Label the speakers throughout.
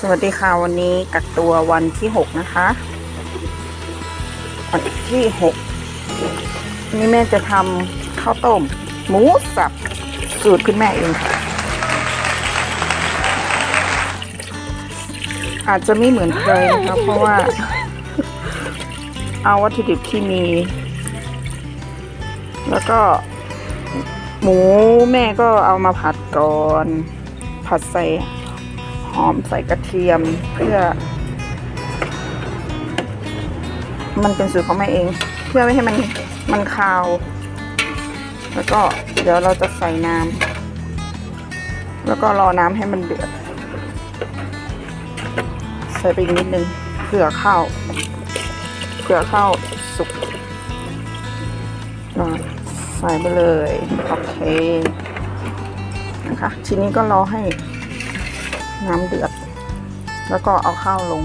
Speaker 1: สวัสดีค่ะ วันนี้กักตัววันที่หกนะคะ วันที่หกนนี้แม่จะทำข้าวต้ม หมูสับสูตรคุณแม่เองค่ะ อาจจะไม่เหมือนเคยนะคะเพราะว่า เอาวัตถุดิบที่มี แล้วก็ หมูแม่ก็เอามาผัดก่อน ผัดใส่ หอมใส่กระเทียมเพื่อ มันเป็นสูตรของแม่เอง เพื่อไม่ให้มันมันคาว แล้วก็เดี๋ยวเราจะใส่น้ำแล้วก็รอน้ำให้มันเดือด ใส่ไปนิดนึงเผื่อข้าวเผื่อข้าวสุกใส่ไปเลย โอเคนะคะ ทีนี้ก็รอให้ น้ำเดือด แล้วก็เอาข้าวลง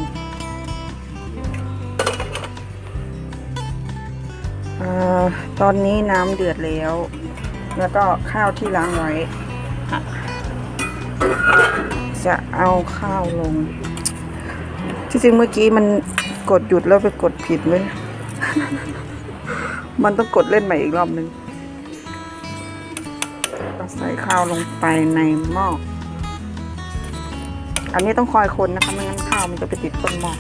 Speaker 1: อตอนนี้น้ำเดือดแล้ว แล้วก็ข้าวที่ล้างไว้ จะเอาข้าวลง ที่จริงเมื่อกี้มันกดหยุดแล้วไปกดผิดไหมมันต้องกดเล่นใหม่อีกรอบนึงใส่ข้าวลงไปในหม้อ อันนี้ต้องคอยคนนะคะไม่งั้นข้าวมันจะไปติดต้นหม้อ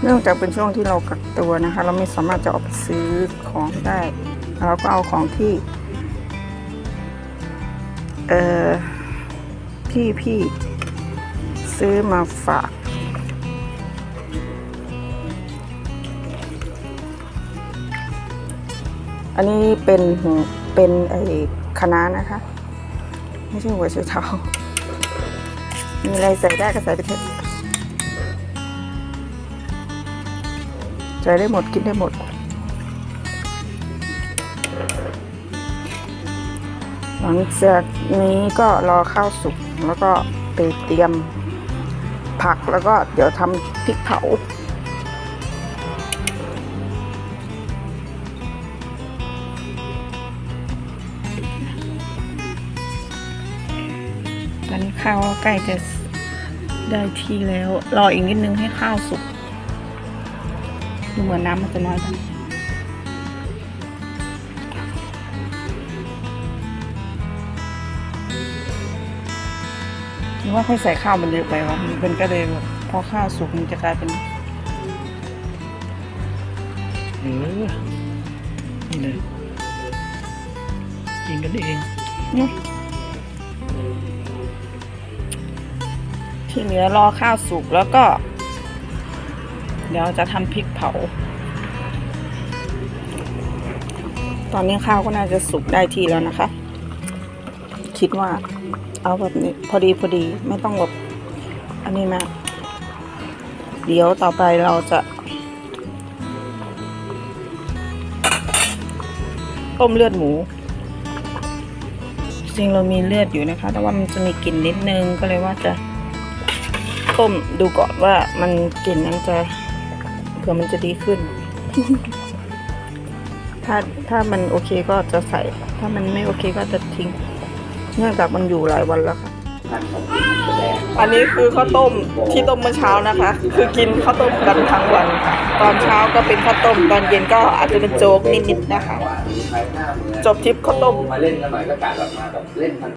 Speaker 1: เนื่องจากเป็นช่วงที่เรากักตัวนะคะ เราไม่สามารถจะออกไปซื้อของได้ เราก็เอาของที่เอ่อพี่พี่ ซื้อมาฝาก อันนี้เป็นหัวเป็นไอ้คะน้านะคะ ไม่ใช่หัวไชเท้ามีอะไรใส่ได้ก็ใส่ไปเถอะใส่ได้หมดกินได้หมดหลังจากนี้ก็รอข้าวสุกแล้วก็ไปเตรียม ผักแล้วก็เดี๋ยวทำพริกเผาตอนนี้ข้าวใกล้จะได้ที่แล้ว รออีกนิดนึงให้ข้าวสุก ดูเหมือนน้ำมันจะน้อยไป ว่าค่อยใส่ข้าวมันเยอะไปวะมันก็เลยแบบพอข้าวสุกมันจะกลายเป็น
Speaker 2: เออนี่เลยกินกันเอง
Speaker 1: เนี่ยที่เหลือรอข้าวสุกแล้วก็ เดี๋ยวจะทำพริกเผา ตอนนี้ข้าวก็น่าจะสุกได้ที่แล้วนะคะ คิดว่า เอาแบบนี้ พอดีพอดีไม่ต้องแบบอันนี้มากเดี๋ยวต่อไปเราจะ ต้มเลือดหมูจริงเรามีเลือดอยู่นะคะ แต่ว่ามันจะมีกลิ่นนิดนึงก็เลยว่าจะต้มดูก่อนว่ามันกลิ่นนั้นจะเผื่อมันจะดีขึ้น ถ้าถ้ามันโอเคก็จะใส่ ถ้ามันไม่โอเคก็จะทิ้ง เนื่องจากมันอยู่หลายวันแล้วค่ะ อันนี้คือข้าวต้มที่ต้มเมื่อเช้านะคะ คือกินข้าวต้มกันทั้งวัน ตอนเช้าก็เป็นข้าวต้ม ตอนเย็นก็อาจจะเป็นโจ๊กนิดๆนะคะ จบทริปข้าวต้ม
Speaker 3: มาเล่นกันหน่อยก็การแบบมาแบบเล่นกัน